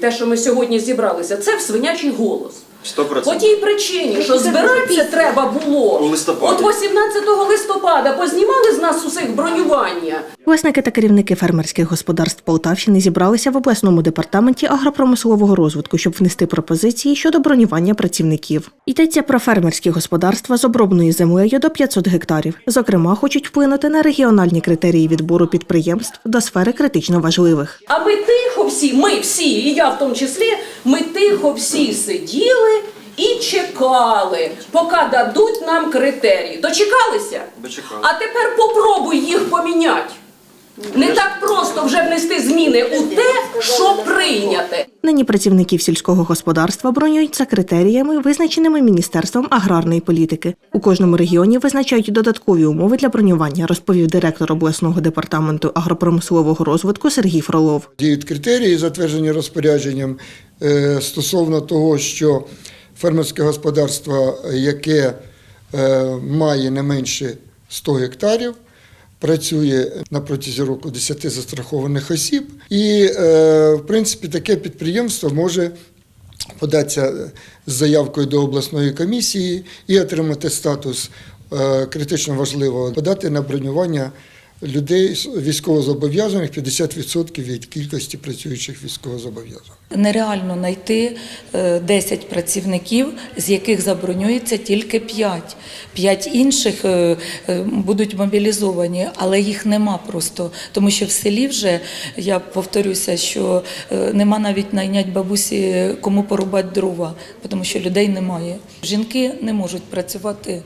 Те, що ми сьогодні зібралися, це в свинячий голос. Сто По тій причині, що збиратися треба було У листопаді. От 18 листопада познімали з нас усіх бронювання. Власники та керівники фермерських господарств Полтавщини зібралися в обласному департаменті агропромислового розвитку, щоб внести пропозиції щодо бронювання працівників. Йдеться про фермерські господарства з обробною землею до 500 гектарів. Зокрема, хочуть вплинути на регіональні критерії відбору підприємств до сфери критично важливих. А ми тихо всі, ми всі, і я в тому числі, ми тихо всі сиділи і чекали, поки дадуть нам критерії. Дочекалися? Дочекали. А тепер попробуй їх поміняти. Не так просто вже внести зміни у те, що прийняте. Нині працівників сільського господарства бронюють за критеріями, визначеними Міністерством аграрної політики. У кожному регіоні визначають додаткові умови для бронювання, розповів директор обласного департаменту агропромислового розвитку Сергій Фролов. Діють критерії, затверджені розпорядженням е, стосовно того, що фермерське господарство, яке е, має не менше 100 гектарів, працює на протязі року 10 застрахованих осіб, і, е, в принципі, таке підприємство може податися з заявкою до обласної комісії і отримати статус е, критично важливого, подати на бронювання людей військовозобов'язаних 50% від кількості працюючих військовозобов'язаних. Нереально знайти е, 10 працівників, з яких забронюється тільки 5. 5 інших е, е, будуть мобілізовані, але їх нема просто. Тому що в селі вже, я повторюся, що е, нема навіть найнять бабусі, кому порубати дрова, тому що людей немає. Жінки не можуть працювати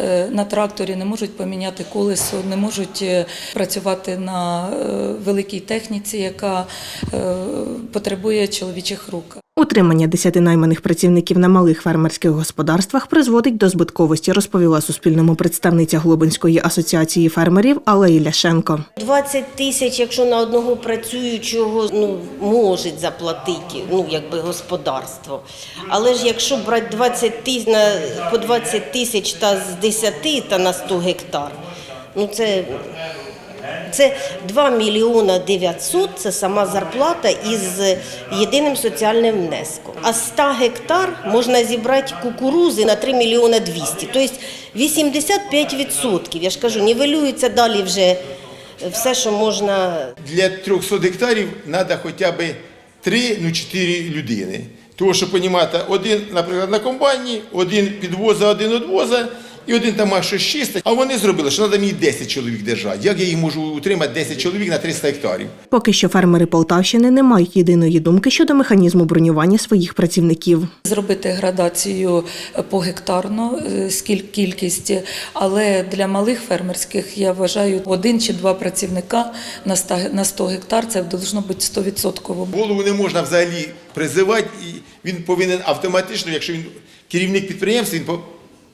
е, на тракторі, не можуть поміняти колесо, не можуть е, працювати на е, великій техніці, яка е, потребує чоловічих рук. Утримання десяти найманих працівників на малих фермерських господарствах призводить до збитковості, розповіла Суспільному представниця Глобинської асоціації фермерів Алла Іляшенко. 20 тисяч, якщо на одного працюючого ну, можуть заплатити, ну якби господарство. Але ж якщо брати 20 тисяч на по 20 тисяч та з 10 та на 100 гектар, ну це, це 2 мільйона 900, це сама зарплата із єдиним соціальним внеском. А з 100 гектар можна зібрати кукурузи на 3 мільйона 200. Тобто 85%, я ж кажу, нівелюється далі вже все, що можна Для 300 гектарів треба хоча б 3, ну 4 людини. Тому що, розумієте, один, наприклад, на комбайні, один підвоза, один одвоза, і один там має щось чисте. А вони зробили, що треба мені 10 чоловік держати. Як я їх можу утримати 10 чоловік на 300 гектарів? Поки що фермери Полтавщини не мають єдиної думки щодо механізму бронювання своїх працівників. Зробити градацію погектарно, е, скільки кількість, але для малих фермерських я вважаю один чи два працівника на 100, на 100 гектар це должно бути 100%. Голову не можна взагалі призивати, і він повинен автоматично, якщо він керівник підприємства, він по-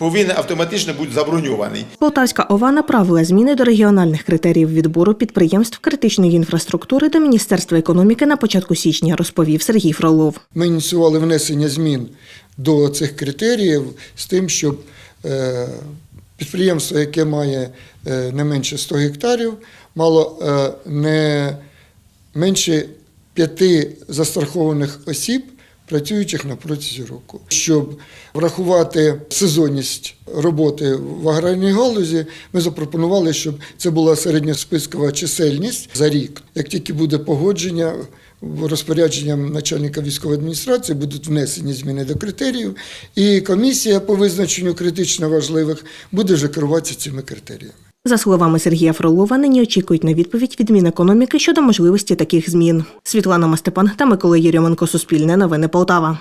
повинен автоматично бути заброньований. Полтавська ОВА направила зміни до регіональних критеріїв відбору підприємств критичної інфраструктури до Міністерства економіки на початку січня, розповів Сергій Фролов. Ми ініціювали внесення змін до цих критеріїв з тим, щоб е, підприємство, яке має е, не менше 100 гектарів, мало е, не менше п'яти застрахованих осіб, працюючих на протязі року. Щоб врахувати сезонність роботи в аграрній галузі, ми запропонували, щоб це була середньоспискова чисельність за рік. Як тільки буде погодження, розпорядженням начальника військової адміністрації будуть внесені зміни до критеріїв, і комісія по визначенню критично важливих буде вже керуватися цими критеріями. За словами Сергія Фролова, нині очікують на відповідь від Мінекономіки щодо можливості таких змін. Світлана Мастепан та Микола Єрьоменко. Суспільне новини Полтава.